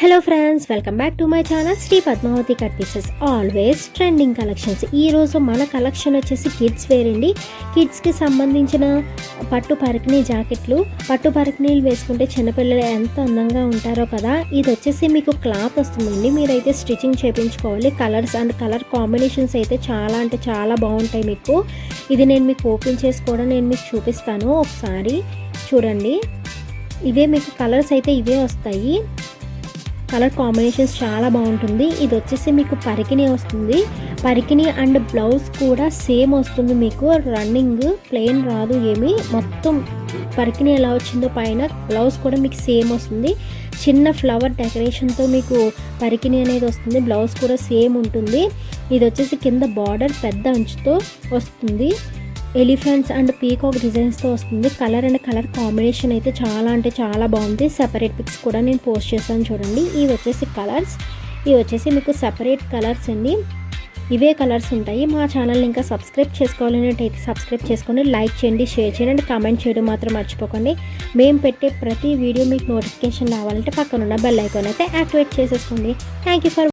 Hello friends welcome back to my channel Shri Padmavathi cut pieces always trending collections ఈరోజు మన collection వచ్చేసి kids wear అండి. కిడ్స్కి సంబంధించిన పట్టు పరికిణీ జాకెట్లు పట్టు పరికిణీలు వేసుకుంటే చిన్నపిల్లలు ఎంత అందంగా ఉంటారో కదా ఇది వచ్చేసి మీకు క్లాత్ వస్తుందండి. మీరైతే స్టిచ్చింగ్ చేయించుకోవాలి కలర్స్ అండ్ కలర్ కాంబినేషన్స్ అయితే చాలా అంటే చాలా బాగుంటాయి మీకు. ఇది నేను మీకు ఓపెన్ చేసి కూడా నేను మీకు చూపిస్తాను. ఒకసారి చూడండి. ఇవే మీకు కలర్స్ అయితే ఇవే వస్తాయి. కలర్ కాంబినేషన్స్ చాలా బాగుంటుంది. ఇది వచ్చేసి మీకు పరికిణి వస్తుంది. పరికిణి అండ్ బ్లౌజ్ కూడా సేమ్ వస్తుంది మీకు. రన్నింగ్ ప్లెయిన్ రాదు ఏమి. మొత్తం పరికిణి ఎలా వచ్చిందో పైన బ్లౌజ్ కూడా మీకు సేమ్ వస్తుంది. చిన్న ఫ్లవర్ డెకరేషన్తో మీకు పరికిణి అనేది వస్తుంది. బ్లౌజ్ కూడా సేమ్ ఉంటుంది. ఇది వచ్చేసి కింద బార్డర్ పెద్ద అంచుతో వస్తుంది. ఎలిఫెంట్స్ అండ్ పీకాక్ డిజైన్స్తో వస్తుంది. కలర్ అండ్ కలర్ కాంబినేషన్ అయితే చాలా అంటే చాలా బాగుంది. సెపరేట్ పిక్స్ కూడా నేను పోస్ట్ చేస్తాను చూడండి. ఇవి వచ్చేసి కలర్స్. ఇవి వచ్చేసి మీకు సెపరేట్ కలర్స్ అండి. ఇవే కలర్స్ ఉంటాయి. మా ఛానల్ని ఇంకా సబ్స్క్రైబ్ చేసుకోవాలనేటైతే సబ్స్క్రైబ్ చేసుకోండి లైక్ చేయండి షేర్ చేయండి అండ్ కామెంట్ చేయడం మాత్రం మర్చిపోకండి. మేము పెట్టే ప్రతి వీడియో మీకు నోటిఫికేషన్ రావాలంటే పక్కనున్న బెల్ ఐకాన్ అయితే యాక్టివేట్ చేసేసుకోండి. Thank you for